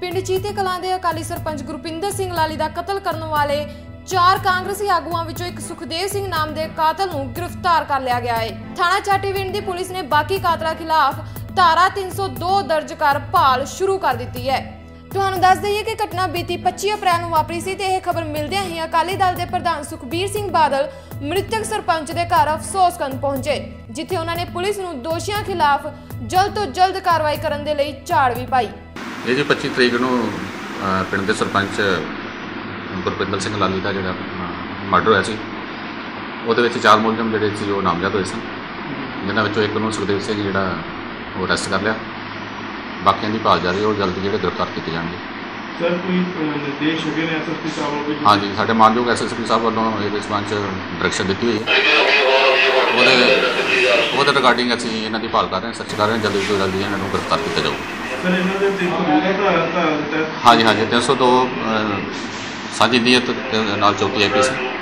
ਪਿੰਡ ਚੀਤੇ ਕਲਾਂ ਦੇ ਅਕਾਲੀ ਸਰਪੰਚ ਗੁਰਪਿੰਦਰ ਸਿੰਘ ਲਾਲੀ ਦਾ ਕਤਲ ਕਰਨ ਵਾਲੇ ਚਾਰ ਕਾਂਗਰਸੀ ਆਗੂਆਂ ਵਿੱਚੋਂ ਇੱਕ ਸੁਖਦੇਵ ਸਿੰਘ ਨਾਮ ਦੇ ਕਾਤਲ ਨੂੰ ਗ੍ਰਿਫਤਾਰ ਕਰ ਲਿਆ ਗਿਆ ਹੈ। ਥਾਣਾ ਚਾਟੀਵਿੰਡ ਦੀ ਪੁਲਿਸ ਨੇ ਬਾਕੀ ਕਾਤਲਾਂ ਖਿਲਾਫ ਧਾਰਾ 302 ਦਰਜ ਕਰ ਭਾਲ ਸ਼ੁਰੂ ਕਰ ਦਿੱਤੀ ਹੈ। ਤੁਹਾਨੂੰ ਦੱਸ ਦਈਏ ਕਿ ਘਟਨਾ ਬੀਤੀ 25 ਅਪ੍ਰੈਲ ਨੂੰ ਵਾਪਰੀ ਸੀ ਤੇ ਇਹ ਖਬਰ ਮਿਲਦਿਆਂ ਹੀ ਅਕਾਲੀ ਦਲ ਦੇ ਪ੍ਰਧਾਨ ਸੁਖਬੀਰ ਸਿੰਘ ਬਾਦਲ ਮ੍ਰਿਤਕ ਸਰਪੰਚ ਦੇ ਘਰ ਅਫਸੋਸ ਕਰਨ ਪਹੁੰਚੇ, ਜਿੱਥੇ ਉਹਨਾਂ ਨੇ ਪੁਲਿਸ ਨੂੰ ਦੋਸ਼ੀਆਂ ਖਿਲਾਫ ਜਲਦ ਤੋਂ ਜਲਦ ਕਾਰਵਾਈ ਕਰਨ ਦੇ ਲਈ ਝਾੜ ਵੀ ਪਾਈ। ਇਹ ਜੀ 25 ਤਰੀਕ ਨੂੰ ਪਿੰਡ ਦੇ ਸਰਪੰਚ ਗੁਰਪਿੰਦਰ ਸਿੰਘ ਲਾਲੀ ਦਾ ਜਿਹੜਾ ਮਰਡਰ ਹੋਇਆ ਸੀ ਉਹਦੇ ਵਿੱਚ ਚਾਰ ਮੁਲਜ਼ਮ ਜਿਹੜੇ ਸੀ ਉਹ ਨਾਮਜ਼ਦ ਹੋਏ ਸਨ। ਜਿਨ੍ਹਾਂ ਵਿੱਚੋਂ ਇੱਕ ਨੂੰ ਸੁਖਦੇਵ ਸਿੰਘ ਜਿਹੜਾ ਉਹ ਅਰੈਸਟ ਕਰ ਲਿਆ। ਬਾਕੀਆਂ ਦੀ ਭਾਲ ਜਾਰੀ ਹੈ, ਉਹ ਜਲਦੀ ਜਿਹੜੇ ਗ੍ਰਿਫਤਾਰ ਕੀਤੇ ਜਾਣਗੇ। ਸਰ ਕੋਈ ਨਿਰਦੇਸ਼ ਹੈਗੇ ਨੇ ਐਸਐਸਪੀ ਸਾਹਿਬ ਵੱਲੋਂ ਹਾਂਜੀ ਸਾਡੇ ਮਾਨਯੋਗ ਐਸਐਸਪੀ ਸਾਹਿਬ ਵੱਲੋਂ ਇਹਦੇ ਸੰਬੰਧ ਡਾਇਰੈਕਸ਼ਨ ਦਿੱਤੀ ਹੋਈ ਹੈ। ਉਹਦੇ ਉਹਦੇ ਰਿਗਾਰਡਿੰਗ ਅਸੀਂ ਇਹਨਾਂ ਦੀ ਭਾਲ ਕਰ ਰਹੇ ਹਾਂ ਸਰਚ ਕਰ ਰਹੇ ਹਾਂ ਜਲਦੀ ਤੋਂ ਜਲਦੀ ਇਹਨਾਂ ਨੂੰ ਗ੍ਰਿਫਤਾਰ ਕੀਤਾ ਜਾਊ ਸਰ ਇਹਨਾਂ ਦੇ ਤਿੰਨ ਸੌ ਦਾ ਧਾਰਾ ਧਾਰਾ ਦੇ ਤਹਿਤ ਹਾਂਜੀ ਹਾਂਜੀ 302 ਅ, ਸਾਂਝੀ ਨੀਅਤ ਦੇ ਨਾਲ ਚੌਕੀ ਆਈਪੀਸੀ